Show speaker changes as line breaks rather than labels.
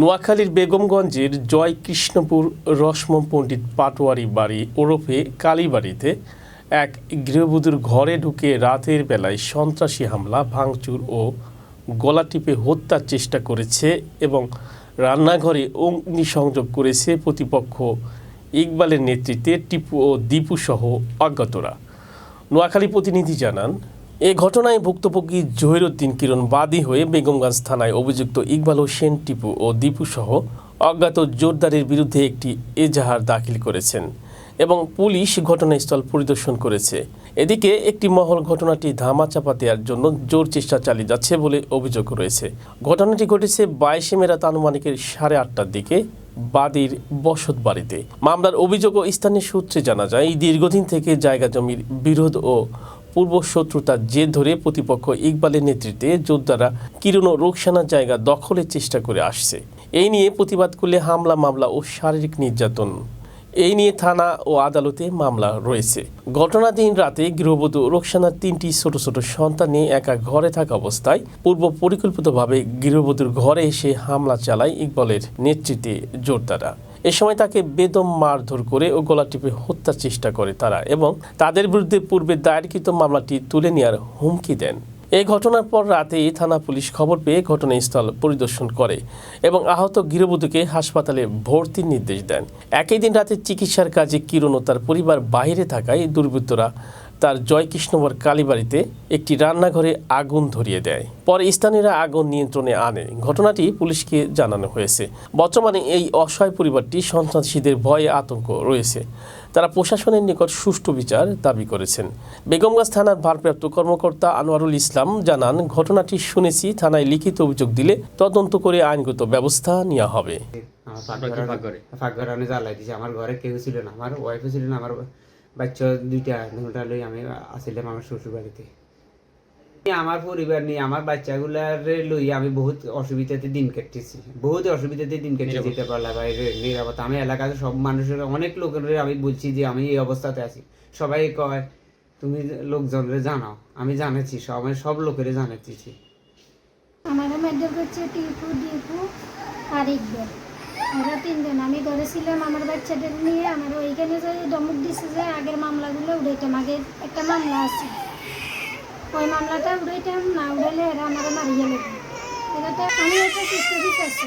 নোয়াখালীর বেগমগঞ্জের জয় কৃষ্ণপুর রসমম পণ্ডিত পাটোয়ারি বাড়ি ওরফে কালীবাড়িতে এক গৃহবধূর ঘরে ঢুকে রাতের বেলায় সন্ত্রাসী হামলা, ভাঙচুর ও গলা টিপে হত্যার চেষ্টা করেছে এবং রান্নাঘরে অগ্নিসংযোগ করেছে প্রতিপক্ষ ইকবালের নেতৃত্বে টিপু ও দীপু সহ অজ্ঞাতরা। নোয়াখালী প্রতিনিধি জানান এ ঘটনায় ভুক্তভোগী জহিরুদ্দিন কিরণ বাদী হয়ে বেগমগঞ্জ থানায় অভিযুক্ত ইকবাল হোসেন, টিপু ও দীপু সহ অজ্ঞাত জোরদারের বিরুদ্ধে একটি এজাহার দাখিল করেছেন এবং পুলিশ ঘটনাস্থল পরিদর্শন করেছে। এদিকে একটি মহল ঘটনাটি ধামাচাপা দেওয়ার জন্য জোর চেষ্টা চালিয়ে যাচ্ছে বলে অভিযোগ রয়েছে। ঘটনাটি ঘটেছে বাইশে মেরাত আনুমানিকের সাড়ে আটটার দিকে বাদীর বসত বাড়িতে। মামলার অভিযোগ ও স্থানীয় সূত্রে জানা যায় এই দীর্ঘদিন থেকে জায়গা জমির বিরোধ ও পূর্ব শত্রুতার জের ধরে প্রতিপক্ষ ইকবালের নেতৃত্বে যোদ্ধারা কিরণ ও জায়গা দখলের চেষ্টা করে আসছে। এই নিয়ে প্রতিবাদ করলে হামলা, মামলা ও শারীরিক নির্যাতন। এই নিয়ে থানা ও আদালতে মামলা রয়েছে। ঘটনার দিন রাতে গৃহবধূ রোকসানার তিনটি ছোট ছোট সন্তান নিয়ে একা ঘরে থাকা অবস্থায় পূর্ব পরিকল্পিতভাবে গৃহবধূর ঘরে এসে হামলা চালায় ইকবালের নেতৃত্বে জোরদারা এ সময় তাকে বেদম মারধর করে ও গলা টিপে হত্যার চেষ্টা করে তারা এবং তাদের বিরুদ্ধে পূর্বে দায়েরকৃত মামলাটি তুলে নেওয়ার হুমকি দেন। এই ঘটনার পর রাতেই থানা পুলিশ খবর পেয়ে ঘটনাস্থল পরিদর্শন করে এবং আহত গৃহবধূকে হাসপাতালে ভর্তির নির্দেশ দেন। একই দিন রাতে চিকিৎসার কাজে কিরণ ও তার পরিবার বাইরে থাকায় দুর্বৃত্তরা তার জয়কৃষ্ণবর কালীবাড়িতে একটি রান্নাঘরে আগুন ধরিয়ে দেয়। পরে স্থানীয়রা আগুন নিয়ন্ত্রণে আনে। ঘটনাটি পুলিশকে জানানো হয়েছে। বর্তমানে এই অসহায় পরিবারটি সন্ত্রাসীদের ভয়ে আতঙ্ক রয়েছে। তারা প্রশাসনের নিকট সুষ্ঠু বিচার দাবি করেছেন। বেগমগঞ্জ থানার ভারপ্রাপ্ত কর্মকর্তা আনোয়ারুল ইসলাম জানান, ঘটনাটি শুনেছি। থানায় লিখিত অভিযোগ দিলে তদন্ত করে আইনগত ব্যবস্থা নেওয়া হবে।
আমার ঘরে কেউ ছিল না। আমার ছিল না। আমার বাচ্চা দুইটা দুটা লই আমি আসিলাম আমার শ্বশুর বাড়িতে আমার পরিবার নিয়ে আমার বাচ্চাগুলার লই আমি বহুত অসুবিধাতে দিন কাটতেছি। বহুত অসুবিধাতে দিন কেটে যেতে পারলাম বাইরে নিরাপত্তা আমি এলাকাতে সব মানুষের অনেক লোকের আমি বলছি যে আমি এই অবস্থাতে আছি। সবাই কয় তুমি লোকজনরে জানাও আমি জানাচ্ছি সবাই সব লোকেরে জানাচ্ছি।
আমাকে মেডেল করছে টিপু ডিপু আর ইকবাল এরা তিনজন, আমি ঘরে ছিলাম আমার বাচ্চাদের নিয়ে আমার ওইখানে যে ধমক দিছে যে আগের মামলাগুলো উড়াইতাম আগে একটা মামলা আছে। ওই মামলাটা উড়াইতাম না উড়াইলে এরা আমার মারিয়ে নেবে এরা তো আমি একটা সুস্থ আছে